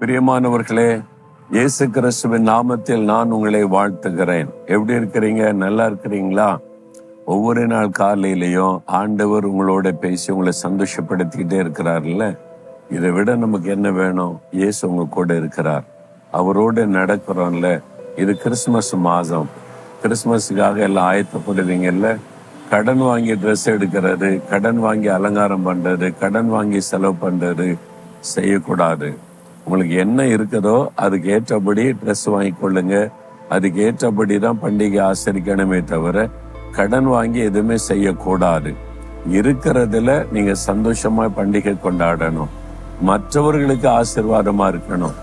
பிரியமானவர்களே இயேசு கிறிஸ்துவின் நாமத்தில் நான் உங்களை வாழ்த்துகிறேன். எப்படி இருக்கிறீங்க? நல்லா இருக்கிறீங்களா? ஒவ்வொரு நாள் காலையிலையும் ஆண்டவர் உங்களோட பேசி உங்களை சந்தோஷப்படுத்திக்கிட்டே இருக்கிறார்ல? இதை விட நமக்கு என்ன வேணும்? இயேசு உங்க கூட இருக்கிறார். அவரோட நடக்கிறோம்ல. இது கிறிஸ்துமஸ் மாதம். கிறிஸ்மஸுக்காக எல்லாம் ஆயத்தப்படுவீங்கல்ல? கடன் வாங்கி ட்ரெஸ் எடுக்கிறது கடன் வாங்கி அலங்காரம் பண்றது கடன் வாங்கி செலவு பண்றது செய்யக்கூடாது. உங்களுக்கு என்ன இருக்குதோ அதுக்கு ஏற்றபடி ட்ரெஸ் வாங்கி கொள்ளுங்க. அதுக்கு ஏற்றபடி தான் பண்டிகை ஆசரிக்கணுமே தவிர கடன் வாங்கி எதுவுமே செய்யக்கூடாது. இருக்கிறதுல நீங்க சந்தோஷமா பண்டிகை கொண்டாடணும். மற்றவர்களுக்கு ஆசிர்வாதமா இருக்கணும்.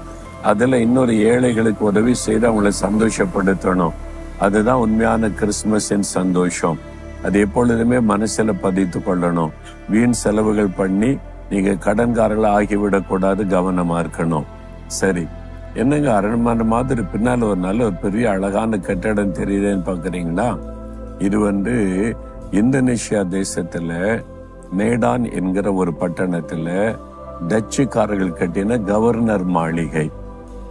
அதுல இன்னொரு ஏழைகளுக்கு உதவி செய்து அவங்களை சந்தோஷப்படுத்தணும். அதுதான் உண்மையான கிறிஸ்துமஸின் சந்தோஷம். அது எப்பொழுதுமே மனசுல பதித்து கொள்ளணும். வீண் செலவுகள் பண்ணி நீங்க கடன்காரர்கள் ஆகிவிடக்கூடாது கவனமா இருக்கணும். சரி. என்னங்க அரண்மனை மாதிரி பின்னால ஒரு நல்ல ஒரு பெரிய அழகான கட்டடம் தெரியுதுன்னு பாக்குறீங்களா? இது வந்து இந்தோனேஷியா தேசத்துல நேடான் என்கிற ஒரு பட்டணத்துல டச்சுக்காரர்கள் கட்டின கவர்னர் மாளிகை.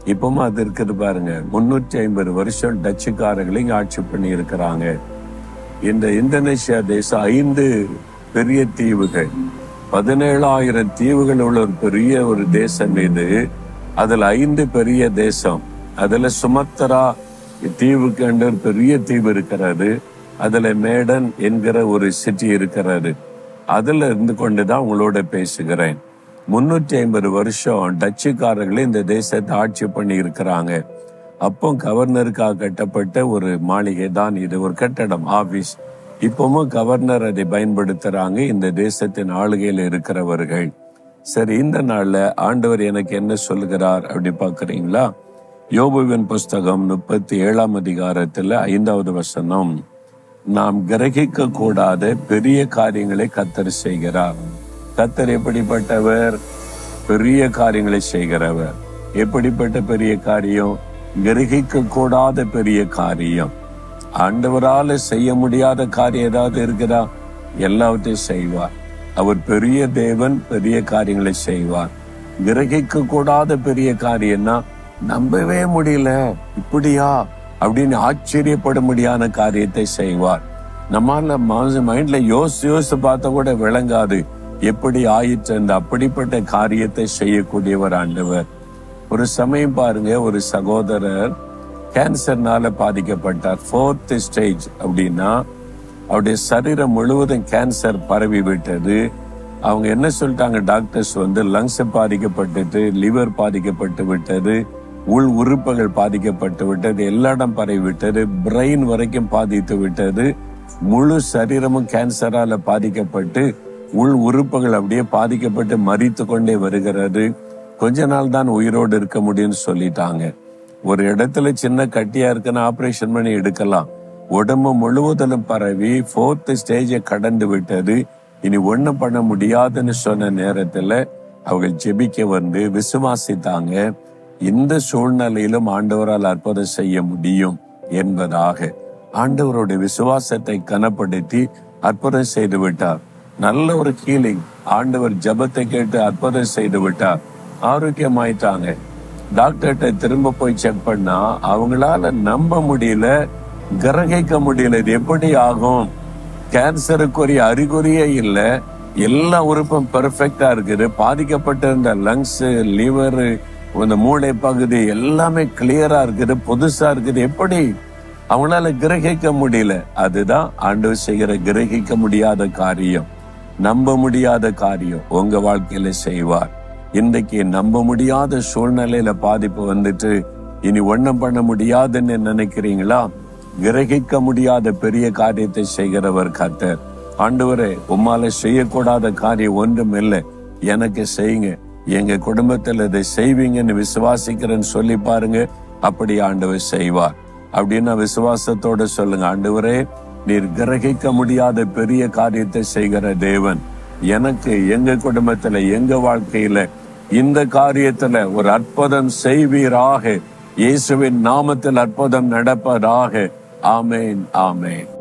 இப்பவும் அது இருக்குது பாருங்க. முன்னூற்றி ஐம்பது வருஷம் டச்சுக்காரர்கள் ஆட்சி பண்ணி இருக்கிறாங்க இந்த இந்தோனேஷியா தேசம் ஐந்து பெரிய தீவுகள். பதினேழாயிரம் தீவுகள் உள்ள ஒரு பெரிய ஒரு தேசம் இது. அதுல ஐந்து பெரிய தேசம். அதுல சுமத்தரா தீவுக்கு ஒரு பெரிய தீவு இருக்கிறது. அதுல மேடன் என்கிற ஒரு சிட்டி இருக்கிறது. அதுல இருந்து கொண்டுதான் உங்களோட பேசுகிறேன். முன்னூற்றி ஐம்பது வருஷம் டச்சுக்காரர்களே இந்த தேசத்தை ஆட்சி பண்ணி இருக்கிறாங்க அப்போ கவர்னருக்காக கட்டப்பட்ட ஒரு மாளிகை தான் இது ஒரு கட்டடம் ஆபீஸ் இப்பவும் கவர்னர் அதை பயன்படுத்துறாங்க இந்த தேசத்தின் ஆளுகையில் இருக்கிறவர்கள். சரி இந்த நாள்ல ஆண்டவர் எனக்கு என்ன சொல்கிறார் அப்படி பாக்குறீங்களா யோபுவின் புஸ்தகம் முப்பத்தி ஏழாம் அதிகாரத்துல ஐந்தாவது வசனம். நாம் கிரகிக்க கூடாத பெரிய காரியங்களை கத்தர் செய்கிறார். கத்தர் எப்படிப்பட்டவர்? பெரிய காரியங்களை செய்கிறவர். எப்படிப்பட்ட பெரிய காரியம்? கிரகிக்க கூடாத பெரிய காரியம். ஆண்டவரால செய்ய முடியாத காரியம் ஏதாவது இருக்குதா? எல்லாவற்றையும் செய்வார். அவர் பெரிய தேவன் பெரிய காரியங்களை செய்வார். கிரகிக்க கூடாத பெரிய காரியம்னா நம்பவே முடியல. இப்படியா? அப்படின்னு ஆச்சரியப்பட முடியாத காரியத்தை செய்வார். நம்மால மைண்ட்ல யோசிச்சு யோசிச்சு பார்த்தா கூட விளங்காது. எப்படி ஆயிற்று அந்த அப்படிப்பட்ட காரியத்தை செய்யக்கூடியவர் ஆண்டவர். ஒரு சமயம் பாருங்க ஒரு சகோதரர் கேன்சர்னால பாதிக்கப்பட்டார். ஃபோர்த் ஸ்டேஜ் அப்படின்னா அவருடைய சரீரம் முழுவதும் கேன்சர் பரவி விட்டது. அவங்க என்ன சொல்லிட்டாங்க டாக்டர்ஸ் வந்து லங்ஸ் பாதிக்கப்பட்டுட்டு லிவர் பாதிக்கப்பட்டு விட்டது உள் உறுப்புகள் பாதிக்கப்பட்டு விட்டது எல்லா இடம் பரவி விட்டது பிரெயின் வரைக்கும் பாதித்து விட்டது முழு சரீரமும் கேன்சரால பாதிக்கப்பட்டு உள் உறுப்புகள் அப்படியே பாதிக்கப்பட்டு மறித்து கொண்டே வருகிறது. கொஞ்ச நாள் தான் உயிரோடு இருக்க முடியும்னு சொல்லிட்டாங்க. ஒரு இடத்துல சின்ன கட்டியா இருக்குன்னு ஆபரேஷன் பண்ணி எடுக்கலாம். உடம்பு முழுவதிலும் பரவி ஃபோர்த் ஸ்டேஜை கடந்து விட்டது. இனி ஒண்ணும் பண்ண முடியாதுன்னு சொன்ன நேரத்துல அவர்கள் ஜெபிக்க வந்து விசுவாசித்தாங்க. இந்த சூழ்நிலையிலும் ஆண்டவரால் அற்புதம் செய்ய முடியும் என்பதாக ஆண்டவருடைய விசுவாசத்தை கனப்படுத்தி அற்புதம் செய்து விட்டார். நல்ல ஒரு ஹீலிங் ஆண்டவர் ஜபத்தை கேட்டு அற்புதம் செய்து விட்டார். ஆரோக்கியமாயிட்டாங்க. டாக்டர்கிட்ட திரும்ப போய் செக் பண்ணா அவங்களால நம்ப முடியல கிரகிக்க முடியல இது எப்படி ஆகும்? கேன்சருக்குரிய அறிகுறியே இல்லை. எல்லா உறுப்பும் பெர்ஃபெக்டா இருக்குது. பாதிக்கப்பட்டிருந்த லங்ஸ் லிவர் இந்த மூளை பகுதி எல்லாமே கிளியரா இருக்குது புதுசா இருக்குது. எப்படி? அவங்களால கிரகிக்க முடியல. அதுதான் ஆண்டவர் செய்கிற கிரகிக்க முடியாத காரியம். நம்ப முடியாத காரியம் உங்க வாழ்க்கையில செய்வார். இன்றைக்கு நம்ப முடியாத சூழ்நிலையில பாதிப்பு வந்துட்டு இனி ஒண்ணும் பண்ண முடியாதுன்னு நினைக்கிறீங்களா? கிரகிக்க முடியாத பெரிய காரியத்தை செய்கிறவர் கத்தர் ஆண்டவரே உம்மால செய்யக்கூடாத காரியம் ஒன்றும் இல்லை. எனக்கு செய்யுங்க. எங்க குடும்பத்தில் இதை செய்வீங்கன்னு விசுவாசிக்கிறேன்னு சொல்லி பாருங்க. அப்படி ஆண்டவர் செய்வார். அப்படின்னா விசுவாசத்தோட சொல்லுங்க ஆண்டவரே நீர் கிரகிக்க முடியாத பெரிய காரியத்தை செய்கிற தேவன். எனக்கு எங்க குடும்பத்துல எங்க வாழ்க்கையில இந்த காரியத்துல ஒரு அற்புதம் செய்வீராக. இயேசுவின் நாமத்தில் அற்புதம் நடப்பதாக. ஆமேன் ஆமேன்.